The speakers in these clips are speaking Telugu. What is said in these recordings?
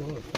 Oh.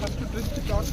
ఫస్ట్ ట్రిస్ట్ కాదు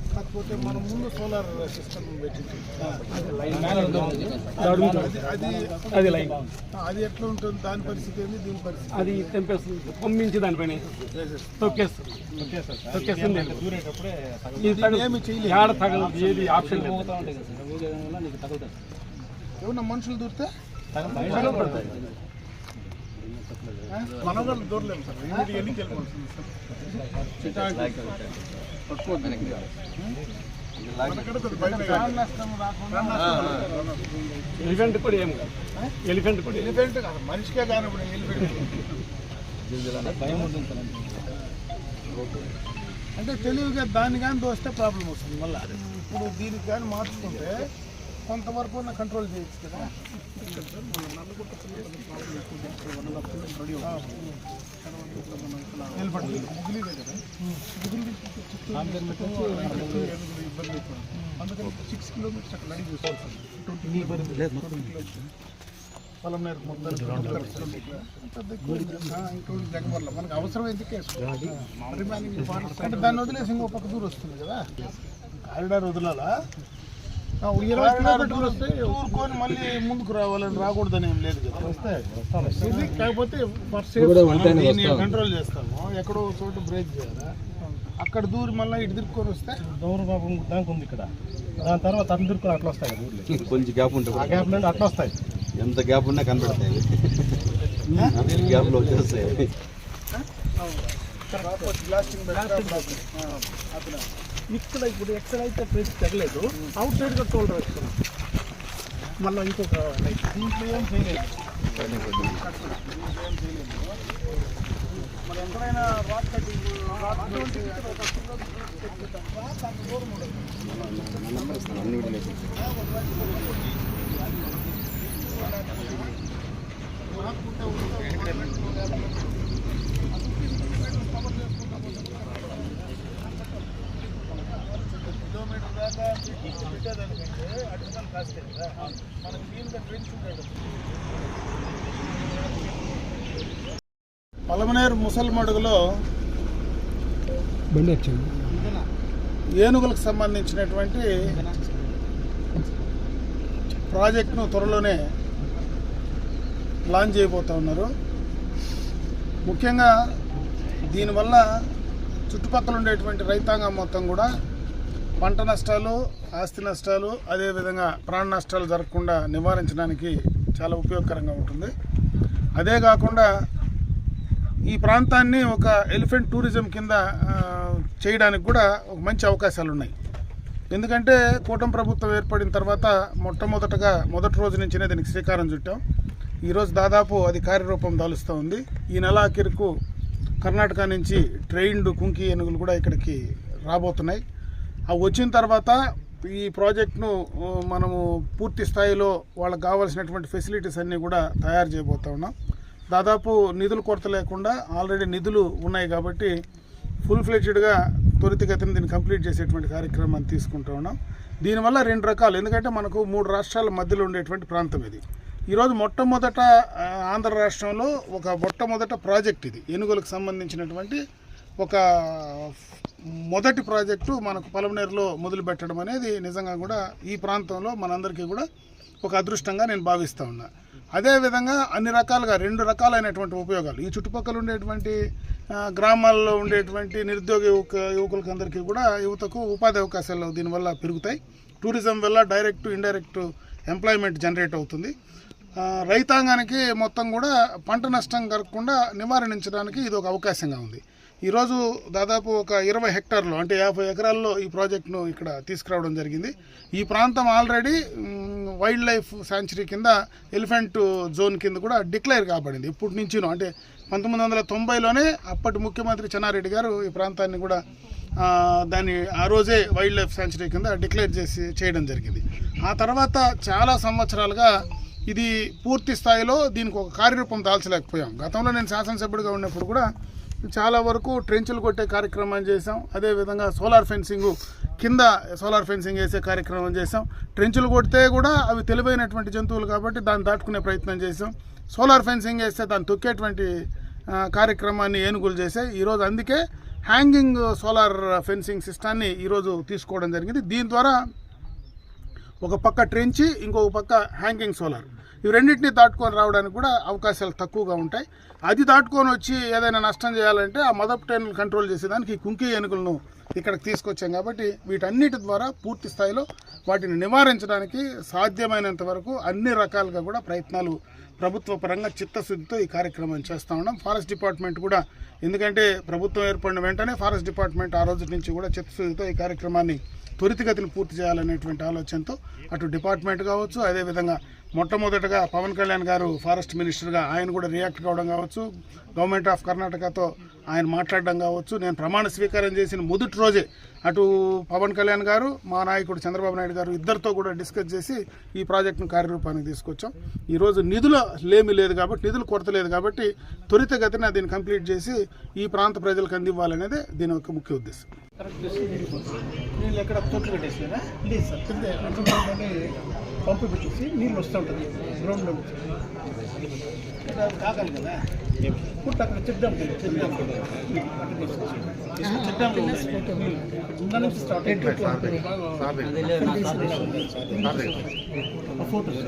కాకపోతే మనం ముందు సోలార్ సిస్టమ్ పెట్టింది. అది అది లైన్. అది ఎట్లా ఉంటుంది? దాని పరిస్థితి ఏంది? దీని పరిస్థితి అది తెంపేస్తుంది పంపించి దానిపైన. తొక్కేస్తుంది. తొక్కేస్తుంది తగలదు ఏది ఆప్షన్ ఏమన్నా మనుషులు దూరితే? తగలబడతాయి. మనం కూడా దూరలేము సార్. వెళ్ళిపోతుంది సార్. ఎలిఫెంట్ కూడా ఏం కాదు. ఎలిఫెంట్ కూడా ఎలిఫెంట్ కాదు మనిషికే ఇప్పుడు ఎలిఫెంట్. అంటే తెలివిగా దాన్ని కానీ దోస్తే ప్రాబ్లం వస్తుంది మళ్ళీ. ఇప్పుడు దీనికి కానీ మార్చుకుంటే కొంతవరకు ఉన్న కంట్రోల్ చేయొచ్చు కదా. అందుకని సిక్స్ కిలోమీటర్స్ అక్కడ చూసుకోవాలి. ఇంకోటి జగవర్ల మనకు అవసరమైతే కేసు దాన్ని వదిలేసి ఇంకో పక్క దూరం వస్తుంది కదా. కారిడార్ వదలాలా? ఊరుకొని మళ్ళీ ముందుకు రావాలని రాకూడదని ఏం లేదు కదా. ఇది కాకపోతే కంట్రోల్ చేస్తాము. ఎక్కడో చోట బ్రేక్ చేయాలా? అక్కడ దూరి మళ్ళీ ఇటు తిరుక్కొని వస్తే? దౌర్భాగం దానికి ఉంది ఇక్కడ. దాని తర్వాత అట్లా దొరుకుని అట్లా వస్తాయి. కొంచెం గ్యాప్ ఉంటుంది ఆ గ్యాప్ నుండి అట్లా వస్తాయి. ఎంత గ్యాప్ ఉన్నా కనబడతాయి. అవి గ్యాప్లో వచ్చేస్తాయి. ఇక్కడ ఇప్పుడు ఎక్కడ అయితే ప్లేస్ తగలేదు అవుట్ సైడ్గా టోల్ వేస్తున్నాం మళ్ళీ ఇంకొక లైక్ దీంట్లో ఏం చేయలేదు. మరి ఎక్కడైనా రాక్ కటింగ్ రాక్ అన్ని పెట్టేదానికంటే కదా మనకి పలమనేరు ముసల్మడుగులో బండి వచ్చింది ఏనుగులకు సంబంధించినటువంటి ప్రాజెక్టును త్వరలోనే లాంచ్ చేయబోతా ఉన్నారు. ముఖ్యంగా దీనివల్ల చుట్టుపక్కల ఉండేటువంటి రైతాంగం మొత్తం కూడా పంట నష్టాలు ఆస్తి నష్టాలు అదేవిధంగా ప్రాణ నష్టాలు జరగకుండా నివారించడానికి చాలా ఉపయోగకరంగా ఉంటుంది. అదే కాకుండా ఈ ప్రాంతాన్ని ఒక ఎలిఫెంట్ టూరిజం కింద చేయడానికి కూడా ఒక మంచి అవకాశాలు ఉన్నాయి ఎందుకంటే కూటమి ప్రభుత్వం ఏర్పడిన తర్వాత మొట్టమొదటగా మొదటి రోజు నుంచినే దీనికి శ్రీకారం చుట్టాం. ఈరోజు దాదాపు అది కార్యరూపం దాలుస్తూ ఉంది. ఈ నెల ఆఖరికు కర్ణాటక నుంచి ట్రైన్డ్ కుంకి ఏనుగులు కూడా ఇక్కడికి రాబోతున్నాయి. వచ్చిన తర్వాత ఈ ప్రాజెక్ట్ను మనము పూర్తి స్థాయిలో వాళ్ళకి కావాల్సినటువంటి ఫెసిలిటీస్ అన్నీ కూడా తయారు చేయబోతా ఉన్నాం. దాదాపు నిధులు కొరత లేకుండా ఆల్రెడీ నిధులు ఉన్నాయి కాబట్టి ఫుల్ ఫ్లెడ్జ్డ్గా త్వరితగతిని దీన్ని కంప్లీట్ చేసేటువంటి కార్యక్రమాన్ని తీసుకుంటూ ఉన్నాం. దీనివల్ల రెండు రకాలు. ఎందుకంటే మనకు మూడు రాష్ట్రాల మధ్యలో ఉండేటువంటి ప్రాంతం ఇది. ఈరోజు మొట్టమొదట ఆంధ్ర రాష్ట్రంలో ఒక మొట్టమొదట ప్రాజెక్ట్ ఇది. ఏనుగులకు సంబంధించినటువంటి ఒక మొదటి ప్రాజెక్టు మనకు పలమనేరులో మొదలు పెట్టడం అనేది నిజంగా కూడా ఈ ప్రాంతంలో మనందరికీ కూడా ఒక అదృష్టంగా నేను భావిస్తూ ఉన్నా. అదేవిధంగా అన్ని రకాలుగా రెండు రకాలైనటువంటి ఉపయోగాలు. ఈ చుట్టుపక్కల ఉండేటువంటి గ్రామాల్లో ఉండేటువంటి నిరుద్యోగ యువక యువకులకి అందరికీ కూడా యువతకు ఉపాధి అవకాశాలు దీనివల్ల పెరుగుతాయి. టూరిజం వల్ల డైరెక్ట్ ఇండైరెక్ట్ ఎంప్లాయ్మెంట్ జనరేట్ అవుతుంది. రైతాంగానికి మొత్తం కూడా పంట నష్టం కలగకుండా నివారించడానికి ఇది ఒక అవకాశంగా ఉంది. ఈరోజు దాదాపు ఒక ఇరవై హెక్టార్లు అంటే యాభై ఎకరాల్లో ఈ ప్రాజెక్టును ఇక్కడ తీసుకురావడం జరిగింది. ఈ ప్రాంతం ఆల్రెడీ వైల్డ్ లైఫ్ శాంచురీ కింద ఎలిఫెంట్ జోన్ కింద కూడా డిక్లేర్ కాబడింది. ఇప్పటి నుంచిను అంటే పంతొమ్మిది వందల తొంభైలోనే అప్పటి ముఖ్యమంత్రి చెన్నారెడ్డి గారు ఈ ప్రాంతాన్ని కూడా దాన్ని ఆ రోజే వైల్డ్ లైఫ్ శాంచురీ కింద డిక్లేర్ చేసి చేయడం జరిగింది. ఆ తర్వాత చాలా సంవత్సరాలుగా ఇది పూర్తి స్థాయిలో దీనికి ఒక కార్యరూపం దాల్చలేకపోయాం. గతంలో నేను శాసనసభ్యుడిగా ఉన్నప్పుడు కూడా చాలా వరకు ట్రెంచులు కొట్టే కార్యక్రమం చేసాం అదేవిధంగా సోలార్ ఫెన్సింగ్ కింద సోలార్ ఫెన్సింగ్ వేసే కార్యక్రమం చేసాం ట్రెంచులు కొడితే కూడా అవి తెలివైనటువంటి జంతువులు కాబట్టి దాన్ని దాటుకునే ప్రయత్నం చేసాం సోలార్ ఫెన్సింగ్ వేస్తే దాన్ని తొక్కేటువంటి కార్యక్రమాన్ని ఏనుగులు చేసాయి ఈరోజు అందుకే హ్యాంగింగ్ సోలార్ ఫెన్సింగ్ సిస్టాన్ని ఈరోజు తీసుకోవడం జరిగింది. దీని ద్వారా ఒక పక్క ట్రెంచి ఇంకొక పక్క హ్యాంగింగ్ సోలార్. ఇవి రెండింటిని దాటుకొని రావడానికి కూడా అవకాశాలు తక్కువగా ఉంటాయి. అది దాటుకొని వచ్చి ఏదైనా నష్టం చేయాలంటే ఆ మదప్ టైన్లు కంట్రోల్ చేసేదానికి ఈ కుంకి ఏనుగులను ఇక్కడికి తీసుకొచ్చాం కాబట్టి వీటన్నిటి ద్వారా పూర్తి స్థాయిలో వాటిని నివారించడానికి సాధ్యమైనంత వరకు అన్ని రకాలుగా కూడా ప్రయత్నాలు ప్రభుత్వ పరంగా చిత్తశుద్ధితో ఈ కార్యక్రమం చేస్తూ ఉన్నాం. ఫారెస్ట్ డిపార్ట్మెంట్ కూడా ఎందుకంటే ప్రభుత్వం ఏర్పడిన వెంటనే ఫారెస్ట్ డిపార్ట్మెంట్ ఆ రోజు నుంచి కూడా చిత్తశుద్ధితో ఈ కార్యక్రమాన్ని త్వరితగతిని పూర్తి చేయాలనేటువంటి ఆలోచనతో అటు డిపార్ట్మెంట్ కావచ్చు అదేవిధంగా మొట్టమొదటగా పవన్ కళ్యాణ్ గారు ఫారెస్ట్ మినిస్టర్గా ఆయన కూడా రియాక్ట్ కావడం కావచ్చు. గవర్నమెంట్ ఆఫ్ కర్ణాటకతో ఆయన మాట్లాడడం కావచ్చు. నేను ప్రమాణ స్వీకారం చేసిన మొదటి రోజే అటు పవన్ కళ్యాణ్ గారు మా నాయకుడు చంద్రబాబు నాయుడు గారు ఇద్దరితో కూడా డిస్కస్ చేసి ఈ ప్రాజెక్టును కార్యరూపానికి తీసుకొచ్చాం. ఈరోజు నిధుల లేమి లేదు కాబట్టి నిధులు కొరత లేదు కాబట్టి త్వరితగతిన దీన్ని కంప్లీట్ చేసి ఈ ప్రాంత ప్రజలకు అందివ్వాలనేదే దీని యొక్క ముఖ్య ఉద్దేశం. నీళ్ళు ఎక్కడ తొట్లు కట్టేసినారా లేదు సార్. కింద అంటున్నారని పంపు పెట్టేసి నీళ్ళు వస్తూ ఉంటుంది. గ్రౌండ్లో కాకాలి కదా. పుట్ట అక్కడ చెప్దాం చెప్దాం చెప్దాం ఉన్న నుంచి స్టార్ట్ ఫోటోస్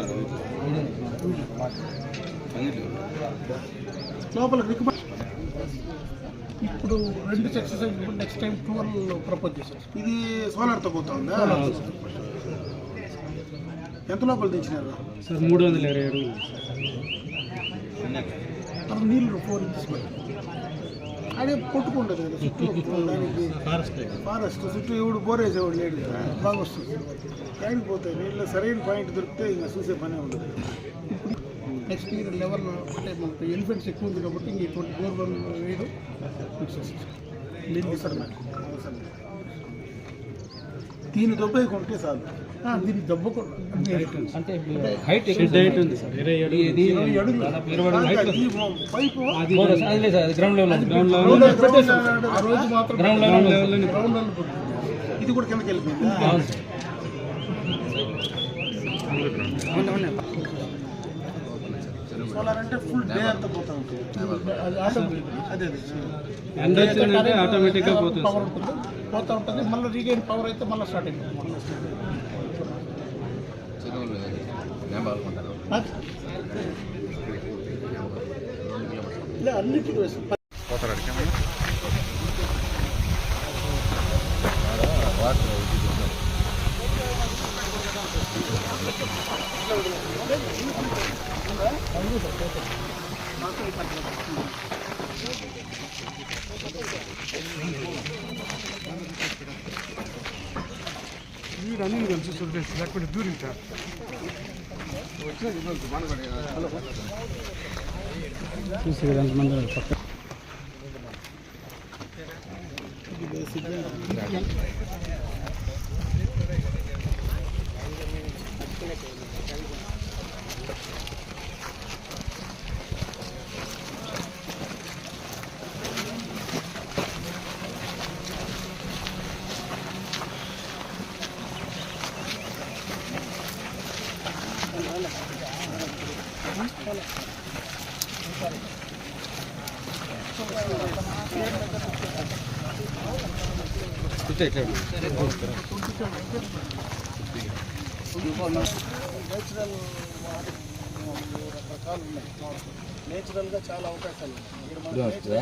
లోపల ఇప్పుడు రెండు exercise next time twelve propose చేశారు. ఇది సోలార్తో పోతా ఉందా? ఎంత లోపల తెచ్చినారు సార్ మూడు వందల ఇరవై తర్వాత నీళ్ళు ఫోర్ ఇంచెస్ పట్టారు అదే కొట్టుకుంటుంది కదా చుట్టూ దానికి ఫారెస్ట్ చుట్టూ ఎవడు బోరేసేవాడు లేడు కదా బాగా వస్తుంది కాయకి పోతాయి నీళ్ళు సరైన పాయింట్ దొరికితే ఇంకా చూసే పనే ఉండదు నెక్స్ట్ ఇయర్ లెవెల్ అంటే మనకు ఎలిఫెంట్స్ ఎక్కువ ఉంది కాబట్టి ఇంక ఇటువంటి బోర్వెల్ వేయడం అవసరం నాకు. అవసరం లేదు. దీన్ని దొబ్బేకుంటే చాలు దీన్ని దెబ్బకు అంటే హైట్ ఇది ఇరవై అడుగులు ఇరవై అడుగులు హైట్ ఈ పైపు అది అది లేదు సార్ అది గ్రౌండ్ లెవెల్ ఉంది. గ్రౌండ్ లెవెల్ గ్రౌండ్ లెవెల్ పెట్టేసాం. ఆ రోజు మాత్రం గ్రౌండ్ లెవెల్ ఉంది. గ్రౌండ్ లెవెల్ పెట్టాం. ఇది కూడా కిందకి వెళ్ళిపోయింది అవును సార్ సోలార్ అంటే ఫుల్ డే అంతా పోతా ఉంటుంది. అది ఆటోమేటిక్ అదే. అదే ఎండ వచ్చిందంటే ఆటోమేటిక్గా పోతుంది. పవర్ ఉంటుంది పోతా ఉంటుంది. మళ్ళీ రీగైన్ పవర్ అయితే మళ్ళీ స్టార్ట్ అయిపోతుంది. మళ్ళీ అన్నిటికీ వేస్తాం రన్నింగ్ కలిసి చూడేసి లేకపోతే దూరింటా చూసి కదా ఎంతమంది పక్క నేచురల్ రకాలు ఉన్నాయి నేచురల్గా చాలా అవకాశాలు ఉన్నాయి ఇక్కడ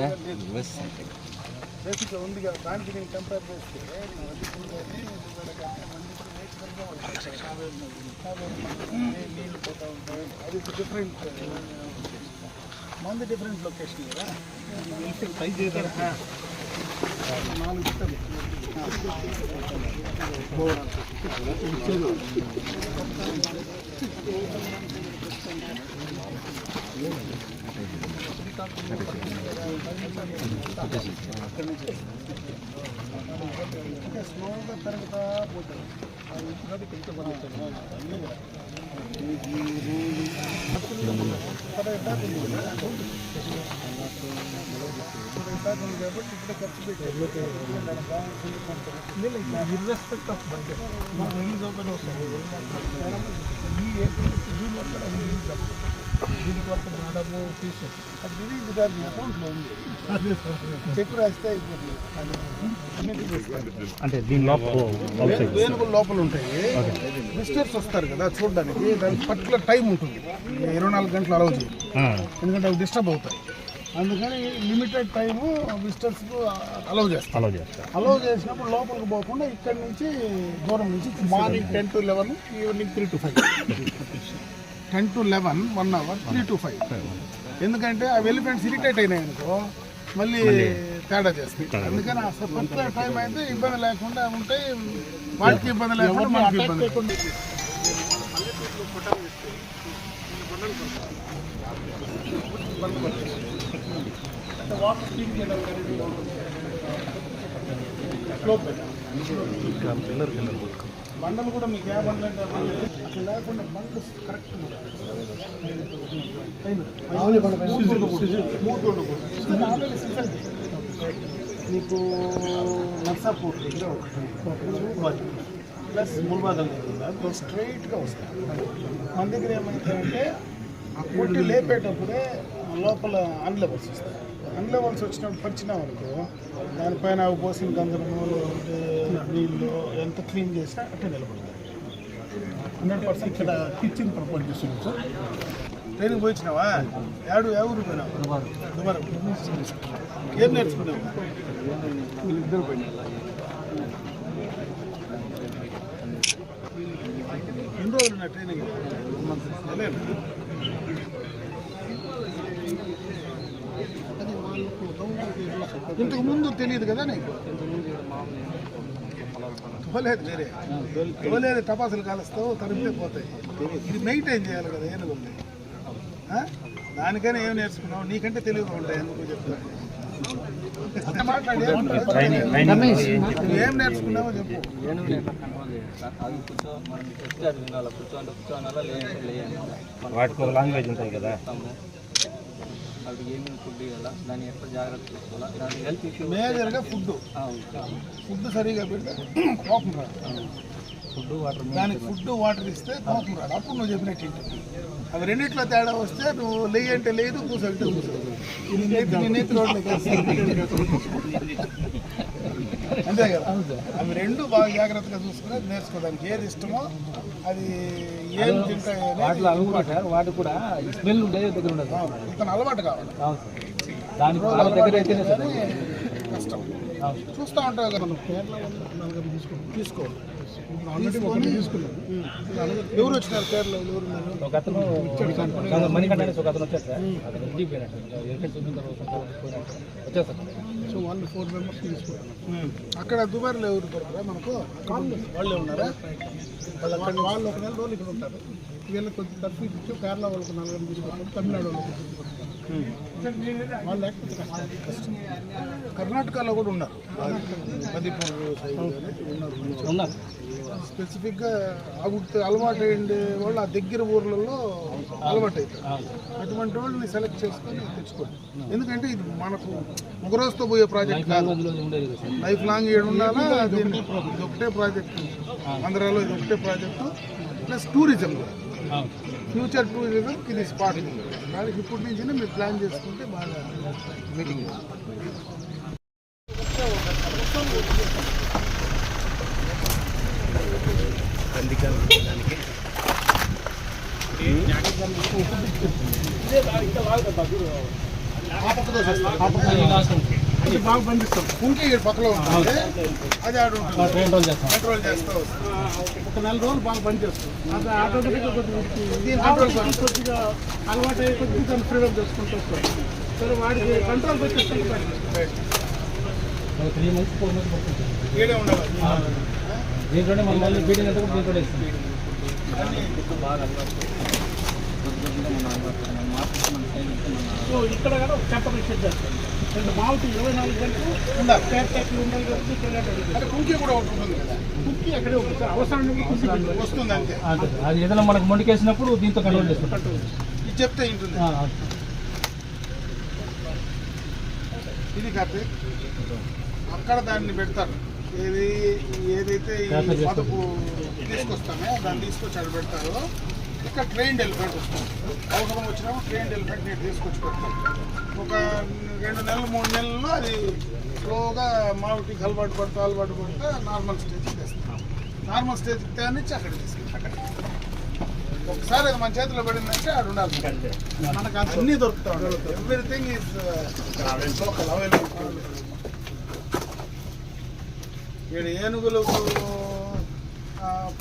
బేసిక్గా ఉంది కదా దానికి నేను కంపేర్ చేస్తే నేచురల్గా నీళ్ళు పోతా ఉంటాయి అది డిఫరెంట్ మంది డిఫరెంట్ లొకేషన్ కదా ట్రై చేద్దాం నాలుగు ఇస్తాను అంటే స్లోగా పెరుగుతా పోతుంది అది ఇంటికాడ కొంత పడుతుంది కాబట్టి ఇప్పుడే ఖర్చు పెట్టారు ఇర్రెస్పెక్ట్ ఆఫ్ బడ్జెట్ మనం రిలీజ్ ఓపెన్ వస్తుంది ఈ ఏప్రిల్ దీనికి వరకు ఫీజు అది మీ అకౌంట్లో ఉంది చెక్ రాస్తే అయిపోతుంది. అంటే దీని లోపల లోపల ఉంటాయి విజిటర్స్ వస్తారు కదా చూడడానికి. దానికి పర్టికులర్ టైం ఉంటుంది. ఇరవై నాలుగు గంటలు అలౌ ఎందుకంటే అవి డిస్టర్బ్ అవుతాయి. అందుకని లిమిటెడ్ టైము విజిటర్స్కు అలౌ చేస్తారు. అలౌ చేస్తారు. అలౌ చేసినప్పుడు లోపలికి పోకుండా ఇక్కడ నుంచి దూరం నుంచి morning ten to eleven evening three to five. Ten to eleven one hour three to five ఎందుకంటే ఆ ఎలిఫెంట్స్ ఇరిటేట్ అయినాయి అనుకో మళ్ళీ తేడా చేస్తాయి. అందుకని అసలు పర్టికులర్ టైం అయితే ఇబ్బంది లేకుండా ఉంటాయి వాటికి ఇబ్బంది లేకుండా మనకి ఇబ్బంది. స్పీడ్ స్లోప్ బండలు కూడా మీకు ఏ బండ్లు అంటే లేకుండా బండ్లు కరెక్ట్ మీకు నర్సాపూర్ దగ్గర ఒకటి ప్లస్ ముల్బాదల్ దగ్గర స్ట్రైట్గా వస్తాయి. మన దగ్గర అంటే ఆ కొట్టి లేపేటప్పుడే లోపల అన్లెవెల్స్ వస్తాయి అన్లెవెల్స్ వచ్చినప్పుడు పరిచినాం అనుకో దానిపైన పోసిన గంధము నీళ్ళు ఎంత క్లీన్ చేసినా అట్టే నిలబడతాయి హండ్రెడ్ పర్సెంట్ ఇక్కడ కిచెన్ ప్రపోజ్ చేస్తున్నాం సార్. ట్రైనింగ్ పోయించినావా ఏడు ఎవరు పోయినావు? దుబారా ఏం నేర్చుకున్నావు? పోయినా ఎన్ని రోజులు నా ట్రైనింగ్ ఇంతకు ముందు తెలియదు కదా నీకు? తోలేదు వేరే తోలేదు టపాసులు కాలుస్తావు తరిమితే పోతాయి. ఇది మెయింటైన్ చేయాలి కదా? ఏనుగు ఉంది. దానికైనా ఏం నేర్చుకున్నావు? నీకంటే తెలివిగా ఉంటాయి ఎందుకు చెప్తాను ఏం నేర్చుకున్నావో చెప్పు. వాటికి ఒక లాంగ్వేజ్ ఉంటుంది కదా. అవి ఏమేమి ఫుడ్ ఇవ్వాలా దాన్ని ఎట్లా జాగ్రత్త తీసుకోవాలా దాని హెల్త్ ఇష్యూ మేజర్గా ఫుడ్ ఫుడ్ సరిగా పెడితే కోపం రాదు. ఫుడ్ వాటర్ దానికి ఫుడ్ వాటర్ ఇస్తే కోపం రాదు. అప్పుడు నువ్వు చెప్పినట్టు. అవి రెండిట్లో తేడా వస్తే నువ్వు లేయి అంటే లేదు కూర్చోబెట్టే కూర్చో ఇది నేతి నీ నేతి రోడ్లకి అంతే కదా. అవి రెండు బాగా జాగ్రత్తగా చూసుకుని నేర్చుకోవడానికి ఏది ఇష్టమో అది ఏం తింటాయి వాటిలో అవి కూడా సార్ వాటి కూడా స్మెల్ ఉండేది దగ్గర ఉండదు. ఇతను అలవాటు కావాలి. దానికి వాళ్ళ దగ్గర అయితేనే సార్ కష్టం. చూస్తూ ఉంటావు కదా మనం. కేరళ వాళ్ళు నలుగురు తీసుకో తీసుకో తీసుకున్నాం. ఎవరు వచ్చినారు కేరళ ఎవరు ఒక అతను మణికంఠ అనేసి ఒక అతను వచ్చారు సార్. అతను ఇంటికి పోయినట్టు ఎక్కడ చూసిన తర్వాత పోయినట్టు వచ్చారు sir. So one four members తీసుకుంటున్నాం అక్కడ దుబాయ్లో ఎవరు దొరకరా మనకు వాళ్ళే ఉన్నారా? వాళ్ళు అక్కడ వాళ్ళు ఒక నెల రోజులు ఇక్కడ ఉంటారు. వీళ్ళకి కొంచెం తక్కువ ఇచ్చి కేరళ వాళ్ళకి నలుగురు తీసుకుంటారు తమిళనాడు వాళ్ళకి వాళ్ళు కష్టం. కర్ణాటకలో కూడా మదిపూర్ ఉన్నారు. ఉన్నారు. స్పెసిఫిక్గా అలవాటు అయ్యిండే వాళ్ళు ఆ దగ్గర ఊర్లలో అలవాటు అవుతారు అటువంటి వాళ్ళని సెలెక్ట్ చేసుకొని తెచ్చుకోండి ఎందుకంటే ఇది మనకు ఒక రోజుతో పోయే ప్రాజెక్ట్ కాదు. లైఫ్ లాంగ్ ఏడు ఉండాలా ఇది ఒకటే ప్రాజెక్ట్ ఆంధ్రాలో ఇది ఒకటే project plus tourism future tourism ఇది స్పాట్ దానికి ఇప్పటి నుంచి మీరు ప్లాన్ చేసుకుంటే బాగా మీటింగ్ బాగా బంధిస్తాం కుంకి ఈ పక్కలో ఉంటుంది అది ఆడు చేస్తాం కంట్రోల్ ఒక నెల రోజులు బాగా పనిచేస్తాం అది ఆటోమేటిక్గా కొద్దిగా కొద్దిగా అలవాటు అయ్యి కొద్దిగా దాన్ని ఫ్రీడమ్ చేసుకుంటూ వస్తాం సరే వాడికి కంట్రోల్ వచ్చేస్తాం త్రీ మంత్స్ ఫోర్ మంత్స్ ఉండాలి దీంట్లోనే మనం మళ్ళీ బీడింగ్ అంతా కూడా ఇస్తాం. సో ఇక్కడ కూడా ఒక చేస్తాం. రెండు మావుటి ఇరవై నాలుగు గంటలు ఉండాలి కాబట్టి ఇక్కడ కుంకి కూడా ఒకటి ఉంటుంది కదా? అక్కడే ఉంటుంది సార్. అవసరం కుక్కి పెట్టాలి. వస్తుంది అంతే. అంతే సార్. అది ఏదైనా మనకు మొండికేసినప్పుడు దీంతో కంట్రోల్ చేసుకుంటాం ఇది చెప్తే. ఇది కార్తీక్ అక్కడ దాన్ని పెడతారు. ఏది ఏదైతే ఈ తీసుకొస్తామో దాన్ని తీసుకొచ్చి అక్కడ పెడతారో ఇక్కడ ట్రైన్డ్ ఎలిఫెంట్ వస్తుంది. అవసరం వచ్చినప్పుడు ట్రైన్డ్ ఎలిఫెంట్ నేను తీసుకొచ్చి పెడతాను ఒక రెండు నెలలు మూడు నెలల్లో అది స్లోగా మామిడికి అలవాటు పడుతూ అలవాటు పడుతూ నార్మల్ స్టేజ్కి తెస్తాం. నార్మల్ స్టేజ్కి తేనిచ్చి అక్కడ తీసుకెళ్తాం. ఒకసారి అది మన చేతిలో పడిందంటే ఆడు ఉండాలి మనకు అన్నీ దొరుకుతా ఎవ్రీథింగ్ ఈజ్ అవైలబుల్ ఇక్కడ ఏనుగులకు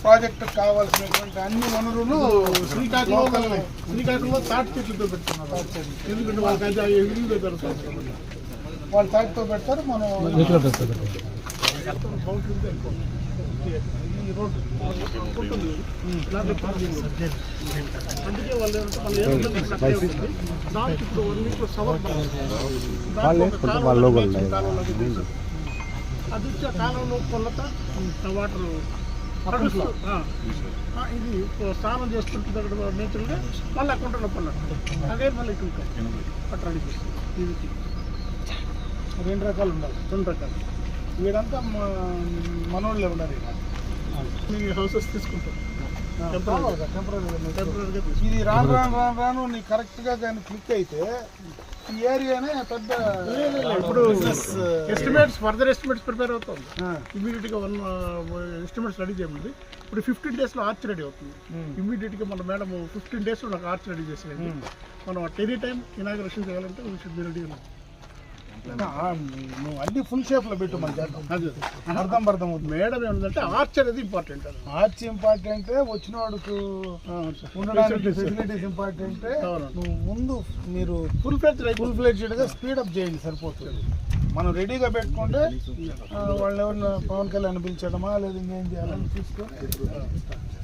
ప్రాజెక్ట్ కావాల్సినటువంటి అన్ని వనరులు శ్రీకాకుళంలో శ్రీకాకుళంలో తాటి చెట్లతో పెడుతున్నారు ఎందుకంటే వాళ్ళకి అది ఎగురుగా దొరుకుతుంది వాళ్ళు తాటితో పెడతారు మనం. అందుకే వాళ్ళు వాళ్ళు. దానికి ఇప్పుడు వన్ మీటర్ సవర్ దాంట్లో అది వచ్చి ఆ కాలంలో కొల్లత వాటర్ ఇది స్నానం చేస్తుంటుంది అక్కడ నేచురల్గా మళ్ళీ అకౌంట్లో పల్లట్టు అదే మళ్ళీ ఇటు పట్టడానికి ఇది రెండు రకాలు ఉండాలి. రెండు రకాలు. వీడంతా మా- మనోళ్ళే ఉండాలి. మీ హౌసెస్ తీసుకుంటాం ఇది రాను రాను రాను రాను నీ కరెక్ట్గా కానీ క్లిక్ అయితే ఈ ఏరియానే పెద్ద ఇప్పుడు ఎస్టిమేట్స్ ఫర్దర్ ఎస్టిమేట్స్ ప్రిపేర్ అవుతుంది. ఇమీడియట్గా వన్ ఎస్టిమేట్స్ రెడీ చేయమంది ఇప్పుడు ఫిఫ్టీన్ డేస్లో ఆర్చ్ రెడీ అవుతుంది ఇమీడియట్గా మన మేడం ఫిఫ్టీన్ డేస్లో నాకు ఆర్చ్ రెడీ చేసేయండి. మనం అట్ ఎనీ టైం ఇనాగ్రేషన్ చేయాలంటే వీ షుడ్ బి రెడీ ఆ, నువ్వు అన్ని ఫుల్ షేప్లో పెట్టు మన చేద్దాం అది. అర్థం అర్థం అవుతుంది మేడం ఏమిటంటే ఆర్చ్ అనేది ఇంపార్టెంట్ ఆర్చ్ ఇంపార్టెంట్ వచ్చిన వాడుకు ఉండడానికి ఫెసిలిటీస్ ఇంపార్టెంట్. నువ్వు ముందు మీరు ఫుల్ ఫ్లెజ్ ఫుల్ ఫ్లెడ్జ్డ్గా స్పీడప్ చేయండి సరిపోతుంది. మనం రెడీగా పెట్టుకుంటే వాళ్ళు ఎవరిని పవన్ కళ్యాణ్ పిలిచడమా లేదా ఇంకేం చేయాలని చూసుకొని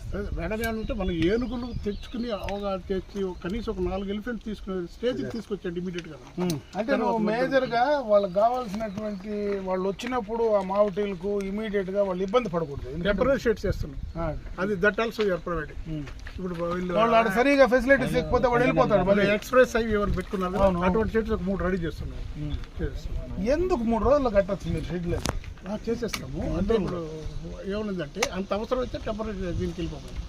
ఏమంటే మనం ఏనుగులు తెచ్చుకుని అవగాహన తెచ్చి కనీసం ఒక నాలుగు ఎలిఫెంట్ తీసుకుని స్టేజ్కి తీసుకొచ్చండి ఇమీడియట్గా అంటే నువ్వు మేజర్గా వాళ్ళకి కావాల్సినటువంటి వాళ్ళు వచ్చినప్పుడు ఆ మావటీలకు ఇమీడియట్గా వాళ్ళు ఇబ్బంది పడకూడదు. షేడ్స్ చేస్తున్నాం. అది దట్ ఆల్సో యూఆర్ ప్రొవైడింగ్ ఇప్పుడు వీళ్ళు వాళ్ళు సరిగా ఫెసిలిటీస్ లేకపోతే వాడు వెళ్ళిపోతాడు మళ్ళీ. ఎక్స్ప్రెస్ అవి ఎవరు పెట్టుకున్నారు. అటువంటి షేడ్స్ ఒక మూడు రెడీ చేస్తున్నాం. ఎందుకు మూడు రోజులు కట్టచ్చు మీరు షెడ్ లేదు ఆ, చేసేస్తాము. అంటే ఇప్పుడు ఏమనుందంటే అంత అవసరం అయితే టెంపరీ దీనికి వెళ్ళిపోవాలి.